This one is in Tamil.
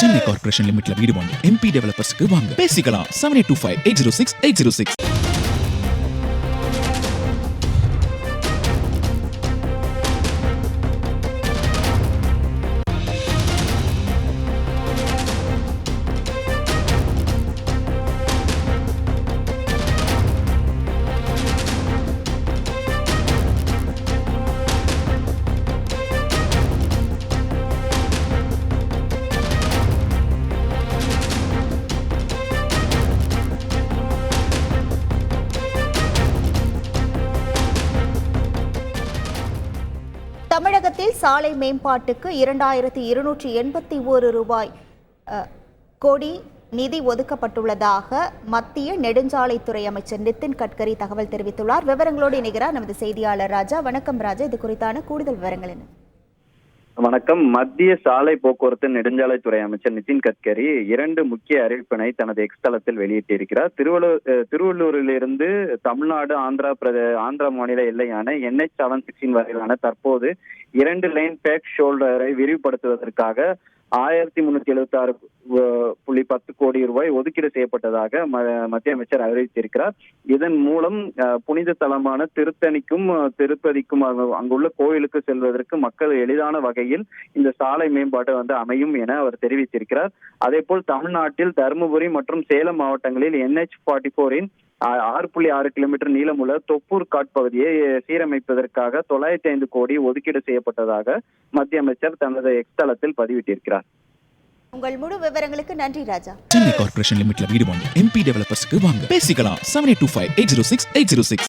சென்னை கார்பரேஷன் லிமிட்ல வீடு வாங்க எம்பி டெவலப்பர்ஸ்க்கு வாங்க பேசிக்கலாம் seven eight two five eight zero six eight zero six தமிழகத்தில் சாலை மேம்பாட்டுக்கு இரண்டாயிரத்தி இருநூற்றி எண்பத்தி ஒரு ரூபாய் கோடி நிதி ஒதுக்கப்பட்டுள்ளதாக மத்திய நெடுஞ்சாலைத்துறை அமைச்சர் நிதின் கட்கரி தகவல் தெரிவித்துள்ளார். விவரங்களோடு இணைகிறார் நமது செய்தியாளர் ராஜா. வணக்கம் ராஜா. இது குறித்தான கூடுதல் விவரங்கள் என்ன? வணக்கம். மத்திய சாலை போக்குவரத்து நெடுஞ்சாலைத்துறை அமைச்சர் நிதின் கட்கரி இரண்டு முக்கிய அறிவிப்பினை தனது எக்ஸ் தளத்தில் வெளியிட்டிருக்கிறார். திருவள்ளூர் அஹ், திருவள்ளூரிலிருந்து தமிழ்நாடு ஆந்திரா பிரதே ஆந்திரா மாநில எல்லையான என்ஹெச் செவன் சிக்ஸ்டீன் வரையிலான தற்போது இரண்டு லைன் பேக் ஷோல்டரை விரிவுபடுத்துவதற்காக ஆயிரத்தி முன்னூத்தி எழுபத்தி ஆறு புள்ளி பத்து கோடி ரூபாய் ஒதுக்கீடு செய்யப்பட்டதாக ம- மத்திய அமைச்சர் அறிவித்திருக்கிறார். இதன் மூலம் புனித தலமான திருத்தணிக்கும் திருப்பதிக்கும் அங்கு- அங்குள்ள கோயிலுக்கு செல்வதற்கு மக்கள் எளிதான வகையில் இந்த சாலை மேம்பாடு வந்து அமையும் என அவர் தெரிவித்திருக்கிறார். அதே போல் தமிழ்நாட்டில் தருமபுரி மற்றும் சேலம் மாவட்டங்களில் என்ஹெச் ஃபார்ட்டி ஃபோரின் ஆறு புள்ளி ஆறு கிலோமீட்டர் நீளமுள்ள தொப்பூர் காட்பகுதியை சீரமைப்பதற்காக தொள்ளாயிரத்தி ஐந்து கோடி ஒதுக்கீடு செய்யப்பட்டதாக மத்திய அமைச்சர் தனது எக்ஸ் தளத்தில் பதிவிட்டிருக்கிறார். உங்கள் முழு விவரங்களுக்கு நன்றி ராஜா. சென்னை கார்பரேஷன் லிமிட்ல வீடு வாங்க எம்பி டெவலப்பர்ஸ்க்கு வாங்க. பேசிக்கலாம். Seven eight two five eight zero six eight zero six